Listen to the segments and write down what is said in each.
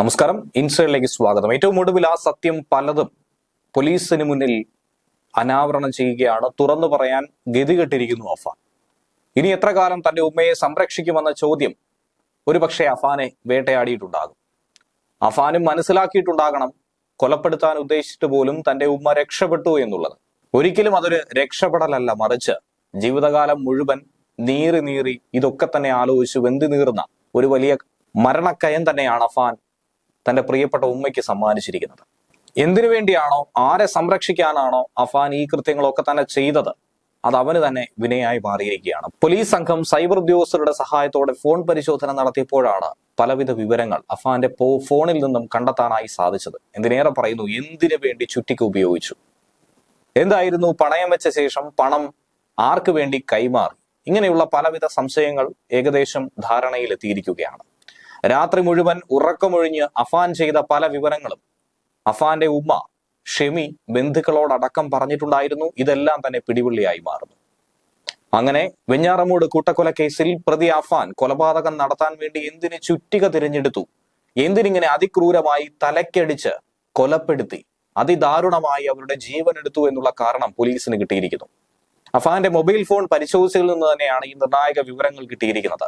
നമസ്കാരം. ഇൻസൈഡിലേക്ക് സ്വാഗതം. ഏറ്റവും ഒടുവിൽ ആ സത്യം പലതും പോലീസിന് മുന്നിൽ അനാവരണം ചെയ്യുകയാണ്. തുറന്നു പറയാൻ ഗതികെട്ടിരിക്കുന്നു അഫാൻ. ഇനി എത്ര കാലം തന്റെ ഉമ്മയെ സംരക്ഷിക്കുമെന്ന ചോദ്യം ഒരുപക്ഷെ അഫാനെ വേട്ടയാടിയിട്ടുണ്ടാകും. അഫാനും മനസ്സിലാക്കിയിട്ടുണ്ടാകണം കൊലപ്പെടുത്താൻ ഉദ്ദേശിച്ചിട്ട് പോലും തന്റെ ഉമ്മ രക്ഷപ്പെട്ടു എന്നുള്ളത്. ഒരിക്കലും അതൊരു രക്ഷപ്പെടലല്ല. മറിച്ച് ജീവിതകാലം മുഴുവൻ നീറി നീറി ഇതൊക്കെ തന്നെ ആലോചിച്ച് വെന്തി നീറുന്ന ഒരു വലിയ മരണക്കയം തന്നെയാണ് അഫാൻ തന്റെ പ്രിയപ്പെട്ട ഉമ്മയ്ക്ക് സമ്മാനിച്ചിരിക്കുന്നത്. എന്തിനു വേണ്ടിയാണോ? ആരെ സംരക്ഷിക്കാനാണോ അഫാൻ ഈ കൃത്യങ്ങളൊക്കെ തന്നെ ചെയ്തത്? അത് അവന് തന്നെ വിനയായി മാറിയിരിക്കുകയാണ്. പോലീസ് സംഘം സൈബർ ഉദ്യോഗസ്ഥരുടെ സഹായത്തോടെ ഫോൺ പരിശോധന നടത്തിയപ്പോഴാണ് പലവിധ വിവരങ്ങൾ അഫാന്റെ ഫോണിൽ നിന്നും കണ്ടെത്താനായി സാധിച്ചത്. എന്തിനേറെ പറയുന്നു? എന്തിനു വേണ്ടി ചുറ്റിക്ക് ഉപയോഗിച്ചു? എന്തായിരുന്നു പണയം വെച്ച ശേഷം പണം ആർക്കു വേണ്ടി കൈമാറി? ഇങ്ങനെയുള്ള പലവിധ സംശയങ്ങൾ ഏകദേശം ധാരണയിലെത്തിയിരിക്കുകയാണ്. രാത്രി മുഴുവൻ ഉറക്കമൊഴിഞ്ഞ് അഫാൻ ചെയ്ത പല വിവരങ്ങളും അഫാന്റെ ഉമ്മ ഷെമി ബന്ധുക്കളോടടക്കം പറഞ്ഞിട്ടുണ്ടായിരുന്നു. ഇതെല്ലാം തന്നെ പിടിവള്ളിയായി മാറുന്നു. അങ്ങനെ വെഞ്ഞാറമൂട് കൂട്ടക്കൊല കേസിൽ പ്രതി അഫാൻ കൊലപാതകം നടത്താൻ വേണ്ടി എന്തിന് ചുറ്റിക തിരഞ്ഞെടുത്തു? എന്തിനിങ്ങനെ അതിക്രൂരമായി തലക്കടിച്ച് കൊലപ്പെടുത്തി? അതിദാരുണമായി അവരുടെ ജീവൻ എടുത്തു എന്നുള്ള കാരണം പോലീസിന് കിട്ടിയിരിക്കുന്നു. അഫാന്റെ മൊബൈൽ ഫോൺ പരിശോധിച്ചതിൽ നിന്ന് തന്നെയാണ് ഈ നിർണായക വിവരങ്ങൾ കിട്ടിയിരിക്കുന്നത്.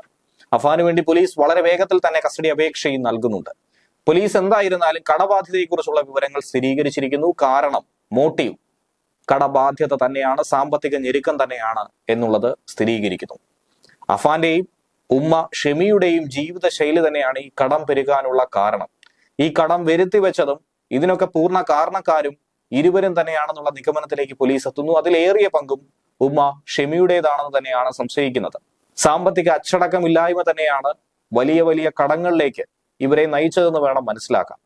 അഫാന് വേണ്ടി പോലീസ് വളരെ വേഗത്തിൽ തന്നെ കസ്റ്റഡി അപേക്ഷയും നൽകുന്നുണ്ട്. പോലീസ് എന്തായിരുന്നാലും കടബാധ്യതയെക്കുറിച്ചുള്ള വിവരങ്ങൾ സ്ഥിരീകരിച്ചിരിക്കുന്നു. കാരണം മോട്ടീവ് കടബാധ്യത തന്നെയാണ് സാമ്പത്തിക ഞെരുക്കം തന്നെയാണ് എന്നുള്ളത് സ്ഥിരീകരിക്കുന്നു. അഫാന്റെയും ഉമ്മ ഷെമിയുടെയും ജീവിത ശൈലി തന്നെയാണ് ഈ കടം പെരുകാനുള്ള കാരണം. ഈ കടം വരുത്തി വെച്ചതും ഇതിനൊക്കെ പൂർണ കാരണക്കാരും ഇരുവരും തന്നെയാണെന്നുള്ള നിഗമനത്തിലേക്ക് പോലീസ് എത്തുന്നു. അതിലേറിയ പങ്കും ഉമ്മ ഷെമിയുടേതാണെന്ന് തന്നെയാണ് സംശയിക്കുന്നത്. സാമ്പത്തിക അച്ചടക്കമില്ലായ്മ തന്നെയാണ് വലിയ വലിയ കടങ്ങളിലേക്ക് ഇവരെ നയിച്ചതെന്ന് വേണം മനസ്സിലാക്കാം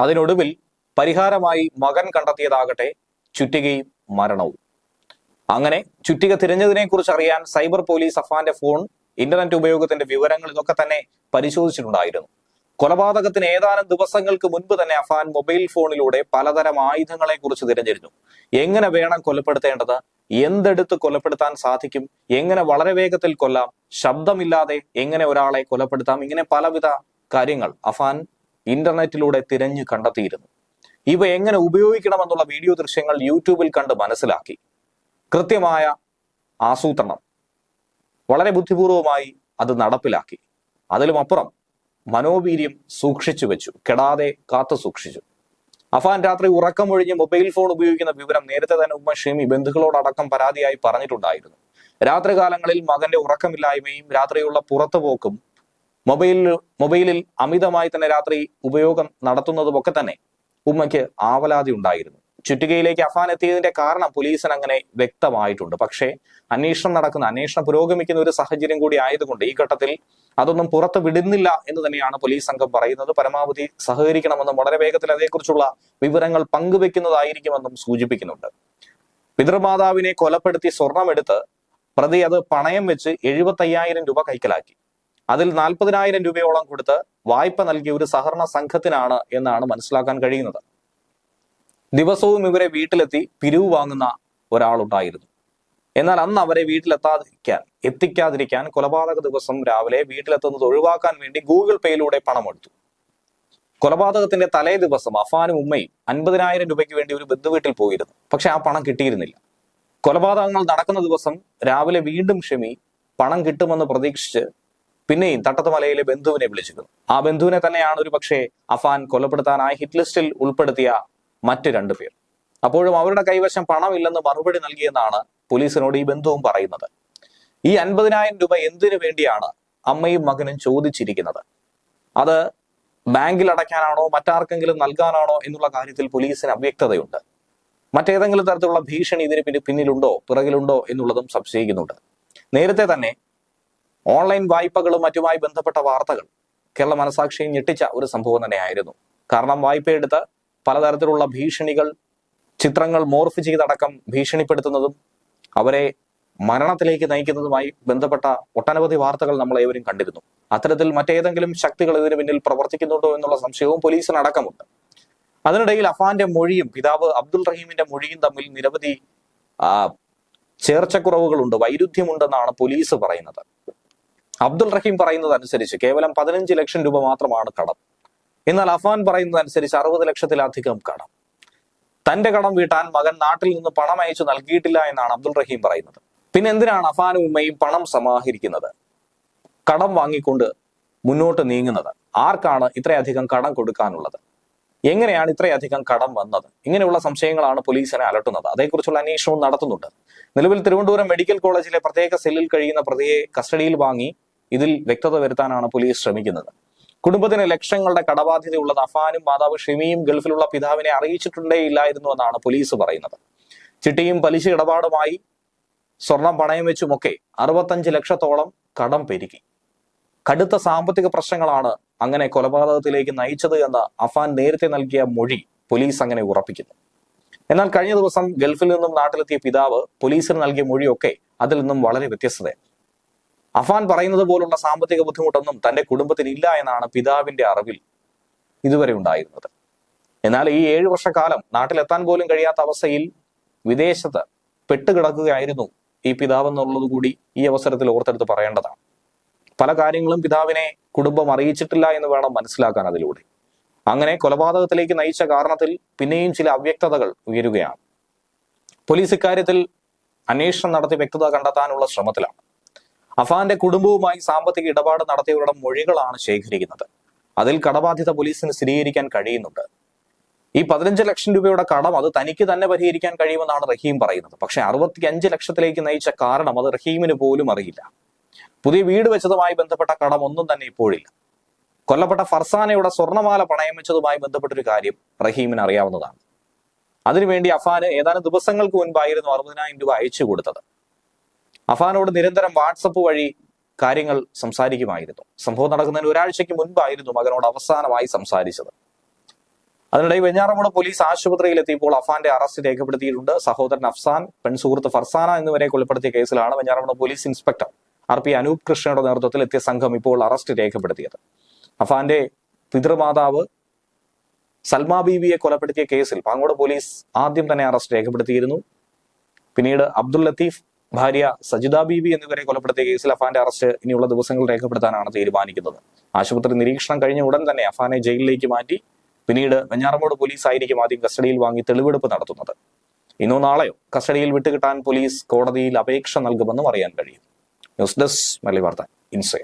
അതിനൊടുവിൽ പരിഹാരമായി മകൻ കണ്ടെത്തിയതാകട്ടെ ചുറ്റികയും മരണവും. അങ്ങനെ ചുറ്റിക തിരഞ്ഞതിനെ കുറിച്ച് അറിയാൻ സൈബർ പോലീസ് അഫാന്റെ ഫോൺ ഇന്റർനെറ്റ് ഉപയോഗത്തിന്റെ വിവരങ്ങൾ ഇതൊക്കെ തന്നെ പരിശോധിച്ചിട്ടുണ്ടായിരുന്നു. കൊലപാതകത്തിന് ഏതാനും ദിവസങ്ങൾക്ക് മുൻപ് തന്നെ അഫാൻ മൊബൈൽ ഫോണിലൂടെ പലതരം ആയുധങ്ങളെ കുറിച്ച് തിരഞ്ഞിരുന്നു എങ്ങനെ വേണം കൊലപ്പെടുത്തേണ്ടത്? എന്തെടുത്ത് കൊലപ്പെടുത്താൻ സാധിക്കും? എങ്ങനെ വളരെ വേഗത്തിൽ കൊല്ലാം? ശബ്ദമില്ലാതെ എങ്ങനെ ഒരാളെ കൊലപ്പെടുത്താം? ഇങ്ങനെ പലവിധ കാര്യങ്ങൾ അഫാൻ ഇന്റർനെറ്റിലൂടെ തിരഞ്ഞു കണ്ടെത്തിയിരുന്നു. ഇവ എങ്ങനെ ഉപയോഗിക്കണമെന്നുള്ള വീഡിയോ ദൃശ്യങ്ങൾ യൂട്യൂബിൽ കണ്ട് മനസ്സിലാക്കി. കൃത്യമായ ആസൂത്രണം. വളരെ ബുദ്ധിപൂർവമായി അത് നടപ്പിലാക്കി. അതിലും അപ്പുറം മനോവീര്യം സൂക്ഷിച്ചു വെച്ചു. കെടാതെ കാത്തു സൂക്ഷിച്ചു. അഫാൻ രാത്രി ഉറക്കമൊഴിഞ്ഞ് മൊബൈൽ ഫോൺ ഉപയോഗിക്കുന്ന വിവരം നേരത്തെ തന്നെ ഉമ്മ ഷെമി ബന്ധുക്കളോടടക്കം പരാതിയായി പറഞ്ഞിട്ടുണ്ടായിരുന്നു. രാത്രികാലങ്ങളിൽ മകന്റെ ഉറക്കമില്ലായ്മയും രാത്രിയുള്ള പുറത്തുപോക്കും മൊബൈലിൽ മൊബൈലിൽ അമിതമായി തന്നെ രാത്രി ഉപയോഗം നടത്തുന്നതും ഒക്കെ തന്നെ ഉമ്മയ്ക്ക് ആവലാതി ഉണ്ടായിരുന്നു. ചുറ്റികയിലേക്ക് അഫാൻ എത്തിയതിന്റെ കാരണം പോലീസിന് അങ്ങനെ വ്യക്തമായിട്ടുണ്ട്. പക്ഷേ അന്വേഷണം നടക്കുന്ന അന്വേഷണം പുരോഗമിക്കുന്ന ഒരു സാഹചര്യം കൂടി ആയതുകൊണ്ട് ഈ ഘട്ടത്തിൽ അതൊന്നും പുറത്ത് വിടുന്നില്ല എന്ന് തന്നെയാണ് പോലീസ് സംഘം പറയുന്നത്. പരമാവധി സഹകരിക്കണമെന്നും വളരെ വേഗത്തിൽ അതേക്കുറിച്ചുള്ള വിവരങ്ങൾ പങ്കുവെക്കുന്നതായിരിക്കുമെന്നും സൂചിപ്പിക്കുന്നുണ്ട്. പിതൃമാതാവിനെ കൊലപ്പെടുത്തി സ്വർണമെടുത്ത് പ്രതി അത് പണയം വെച്ച് എഴുപത്തയ്യായിരം രൂപ കൈക്കലാക്കി. അതിൽ നാൽപ്പതിനായിരം രൂപയോളം കൊടുത്ത് വായ്പ നൽകിയ ഒരു സഹകരണ സംഘത്തിനാണ് എന്നാണ് മനസ്സിലാക്കാൻ കഴിയുന്നത്. ദിവസവും ഇവരെ വീട്ടിലെത്തി പിരിവ് വാങ്ങുന്ന ഒരാളുണ്ടായിരുന്നു. എന്നാൽ അന്ന് അവരെ വീട്ടിലെത്താതിരിക്കാൻ എത്തിക്കാതിരിക്കാൻ കൊലപാതക ദിവസം രാവിലെ വീട്ടിലെത്തുന്നത് ഒഴിവാക്കാൻ വേണ്ടി ഗൂഗിൾ പേയിലൂടെ പണമെടുത്തു. കൊലപാതകത്തിന്റെ തലേ ദിവസം അഫാനും ഉമ്മയും അൻപതിനായിരം രൂപയ്ക്ക് വേണ്ടി ഒരു ബന്ധുവീട്ടിൽ പോയിരുന്നു. പക്ഷെ ആ പണം കിട്ടിയിരുന്നില്ല. കൊലപാതകങ്ങൾ നടക്കുന്ന ദിവസം രാവിലെ വീണ്ടും ഷെമി പണം കിട്ടുമെന്ന് പ്രതീക്ഷിച്ച് പിന്നെയും തട്ടത്തുമലയിലെ ബന്ധുവിനെ വിളിച്ചിരുന്നു. ആ ബന്ധുവിനെ തന്നെയാണ് ഒരു പക്ഷേ അഫാൻ കൊലപ്പെടുത്താനായി ഹിറ്റ് ലിസ്റ്റിൽ ഉൾപ്പെടുത്തിയ മറ്റ് രണ്ടു പേർ. അപ്പോഴും അവരുടെ കൈവശം പണമില്ലെന്ന് മറുപടി നൽകിയെന്നാണ് പോലീസിനോട് ഈ ബന്ധുവും പറയുന്നത്. ഈ അൻപതിനായിരം രൂപ എന്തിനു വേണ്ടിയാണ് അമ്മയും മകനും ചോദിച്ചിരിക്കുന്നത്? അത് ബാങ്കിൽ അടയ്ക്കാനാണോ മറ്റാർക്കെങ്കിലും നൽകാനാണോ എന്നുള്ള കാര്യത്തിൽ പോലീസിന് അവ്യക്തതയുണ്ട്. മറ്റേതെങ്കിലും തരത്തിലുള്ള ഭീഷണി ഇതിന് പിന്നെ പിന്നിലുണ്ടോ പിറകിലുണ്ടോ എന്നുള്ളതും സംശയിക്കുന്നുണ്ട്. നേരത്തെ തന്നെ ഓൺലൈൻ വായ്പകളും മറ്റുമായി ബന്ധപ്പെട്ട വാർത്തകൾ കേരള മനസാക്ഷിയെ ഞെട്ടിച്ച ഒരു സംഭവം തന്നെയായിരുന്നു. കാരണം വായ്പയെടുത്ത് പലതരത്തിലുള്ള ഭീഷണികൾ ചിത്രങ്ങൾ മോർഫ് ചെയ്തടക്കം ഭീഷണിപ്പെടുത്തുന്നതും അവരെ മരണത്തിലേക്ക് നയിക്കുന്നതുമായി ബന്ധപ്പെട്ട ഒട്ടനവധി വാർത്തകൾ നമ്മൾ ഏവരും കണ്ടിരുന്നു. അത്തരത്തിൽ മറ്റേതെങ്കിലും ശക്തികൾ ഇതിന് പിന്നിൽ പ്രവർത്തിക്കുന്നുണ്ടോ എന്നുള്ള സംശയവും പോലീസിന് അടക്കമുണ്ട് അതിനിടയിൽ അഫാന്റെ മൊഴിയും പിതാവ് അബ്ദുൾ റഹീമിന്റെ മൊഴിയും തമ്മിൽ നിരവധി ചേർച്ചക്കുറവുകളുണ്ട് വൈരുദ്ധ്യമുണ്ടെന്നാണ് പോലീസ് പറയുന്നത്. അബ്ദുൾ റഹീം പറയുന്നത് അനുസരിച്ച് കേവലം പതിനഞ്ച് ലക്ഷം രൂപ മാത്രമാണ് കടം. എന്നാൽ അഫാൻ പറയുന്നത് അനുസരിച്ച് അറുപത് ലക്ഷത്തിലധികം കടം. തന്റെ കടം വീട്ടാൻ മകൻ നാട്ടിൽ നിന്ന് പണം അയച്ചു നൽകിയിട്ടില്ല എന്നാണ് അബ്ദുൾ റഹീം പറയുന്നത്. പിന്നെ എന്തിനാണ് അഫാനും ഉമ്മയും പണം സമാഹരിക്കുന്നത്? കടം വാങ്ങിക്കൊണ്ട് മുന്നോട്ട് നീങ്ങുന്നത്. ആർക്കാണ് ഇത്രയധികം കടം കൊടുക്കാനുള്ളത്? എങ്ങനെയാണ് ഇത്രയധികം കടം വന്നത്? ഇങ്ങനെയുള്ള സംശയങ്ങളാണ് പോലീസിനെ അലട്ടുന്നത്. അതേക്കുറിച്ചുള്ള അന്വേഷണവും നടത്തുന്നുണ്ട്. നിലവിൽ തിരുവനന്തപുരം മെഡിക്കൽ കോളേജിലെ പ്രത്യേക സെല്ലിൽ കഴിയുന്ന പ്രതിയെ കസ്റ്റഡിയിൽ വാങ്ങി ഇതിൽ വ്യക്തത വരുത്താനാണ് പോലീസ് ശ്രമിക്കുന്നത്. കുടുംബത്തിന് ലക്ഷങ്ങളുടെ കടബാധ്യതയുള്ളത് അഫാനും മാതാവ് ഷെമിയും ഗൾഫിലുള്ള പിതാവിനെ അറിയിച്ചിട്ടുണ്ടേ ഇല്ലായിരുന്നു എന്നാണ് പോലീസ് പറയുന്നത്. ചിട്ടിയും പലിശ ഇടപാടുമായി സ്വർണം പണയം വെച്ചുമൊക്കെ അറുപത്തഞ്ച് ലക്ഷത്തോളം കടം പെരുകി. കടുത്ത സാമ്പത്തിക പ്രശ്നങ്ങളാണ് അങ്ങനെ കൊലപാതകത്തിലേക്ക് നയിച്ചത് എന്ന് അഫാൻ നേരത്തെ നൽകിയ മൊഴി പോലീസ് അങ്ങനെ ഉറപ്പിക്കുന്നു. എന്നാൽ കഴിഞ്ഞ ദിവസം ഗൾഫിൽ നിന്നും നാട്ടിലെത്തിയ പിതാവ് പോലീസിന് നൽകിയ മൊഴിയൊക്കെ അതിൽ നിന്നും വളരെ വ്യത്യസ്തതയാണ്. അഫാൻ പറയുന്നത് പോലുള്ള സാമ്പത്തിക ബുദ്ധിമുട്ടൊന്നും തന്റെ കുടുംബത്തിന് ഇല്ല എന്നാണ് പിതാവിന്റെ അറിവിൽ ഇതുവരെ ഉണ്ടായിരുന്നത്. എന്നാൽ ഈ ഏഴു വർഷക്കാലം നാട്ടിലെത്താൻ പോലും കഴിയാത്ത അവസ്ഥയിൽ വിദേശത്ത് പെട്ടുകിടക്കുകയായിരുന്നു ഈ പിതാവ് എന്നുള്ളത് കൂടി ഈ അവസരത്തിൽ ഓർത്തെടുത്ത് പറയേണ്ടതാണ്. പല കാര്യങ്ങളും പിതാവിനെ കുടുംബം അറിയിച്ചിട്ടില്ല എന്ന് വേണം മനസ്സിലാക്കാൻ അതിലൂടെ. അങ്ങനെ കൊലപാതകത്തിലേക്ക് നയിച്ച കാരണത്തിൽ പിന്നെയും ചില അവ്യക്തതകൾ ഉയരുകയാണ്. പോലീസ് ഇക്കാര്യത്തിൽ അന്വേഷണം നടത്തി വ്യക്തത കണ്ടെത്താനുള്ള ശ്രമത്തിലാണ്. അഫാന്റെ കുടുംബവുമായി സാമ്പത്തിക ഇടപാട് നടത്തിയവരുടെ മൊഴികളാണ് ശേഖരിക്കുന്നത്. അതിൽ കടബാധ്യത പോലീസിന് സ്ഥിരീകരിക്കാൻ കഴിയുന്നുണ്ട്. ഈ പതിനഞ്ച് ലക്ഷം രൂപയുടെ കടം അത് തനിക്ക് തന്നെ പരിഹരിക്കാൻ കഴിയുമെന്നാണ് റഹീം പറയുന്നത്. പക്ഷെ അറുപത്തി അഞ്ച് ലക്ഷത്തിലേക്ക് നയിച്ച കാരണം അത് റഹീമിന് പോലും അറിയില്ല. പുതിയ വീട് വെച്ചതുമായി ബന്ധപ്പെട്ട കടം ഒന്നും തന്നെ ഇപ്പോഴില്ല. കൊല്ലപ്പെട്ട ഫർസാനയുടെ സ്വർണമാല പണയം വെച്ചതുമായി ബന്ധപ്പെട്ടൊരു കാര്യം റഹീമിന് അറിയാവുന്നതാണ്. അതിനുവേണ്ടി അഫാന് ഏതാനും ദിവസങ്ങൾക്ക് മുൻപായിരുന്നു അറുപതിനായിരം രൂപ അയച്ചു കൊടുത്തത്. അഫാനോട് നിരന്തരം വാട്സപ്പ് വഴി കാര്യങ്ങൾ സംസാരിക്കുമായിരുന്നു. സംഭവം നടക്കുന്നതിന് ഒരാഴ്ചയ്ക്ക് മുൻപായിരുന്നു മകനോട് അവസാനമായി സംസാരിച്ചത്. അതിനിടെ വെഞ്ഞാറമൂട് പോലീസ് ആശുപത്രിയിൽ എത്തിയപ്പോൾ അഫാന്റെ അറസ്റ്റ് രേഖപ്പെടുത്തിയിട്ടുണ്ട്. സഹോദരൻ അഫ്സാൻ പെൺസുഹൃത്ത് ഫർസാന എന്നിവരെ കൊലപ്പെടുത്തിയ കേസിലാണ് Venjaramoodu police inspector R P Anoop കൃഷ്ണയുടെ നേതൃത്വത്തിൽ എത്തിയ സംഘം ഇപ്പോൾ അറസ്റ്റ് രേഖപ്പെടുത്തിയത്. അഫാന്റെ പിതൃമാതാവ് സൽമാ ബീവിയെ കൊലപ്പെടുത്തിയ കേസിൽ പാങ്ങോട് പോലീസ് ആദ്യം തന്നെ അറസ്റ്റ് രേഖപ്പെടുത്തിയിരുന്നു. പിന്നീട് അബ്ദുൽ ലത്തീഫ് ഭാര്യ സജിദ ബീവി എന്നിവരെ കൊലപ്പെടുത്തിയ കേസിൽ അഫാന്റെ അറസ്റ്റ് ഇനിയുള്ള ദിവസങ്ങൾ രേഖപ്പെടുത്താനാണ് തീരുമാനിക്കുന്നത്. ആശുപത്രി നിരീക്ഷണം കഴിഞ്ഞ ഉടൻ തന്നെ അഫാനെ ജയിലിലേക്ക് മാറ്റി പിന്നീട് വെഞ്ഞാറമൂട് പോലീസ് ആയിരിക്കും ആദ്യം കസ്റ്റഡിയിൽ വാങ്ങി തെളിവെടുപ്പ് നടത്തുന്നത്. ഇന്നോ നാളെയോ കസ്റ്റഡിയിൽ വിട്ടുകിട്ടാൻ പോലീസ് കോടതിയിൽ അപേക്ഷ നൽകുമെന്നും അറിയാൻ കഴിയും. ന്യൂസ് ഡെസ്ക് മലയാളി വാർത്ത ഇൻസൈ.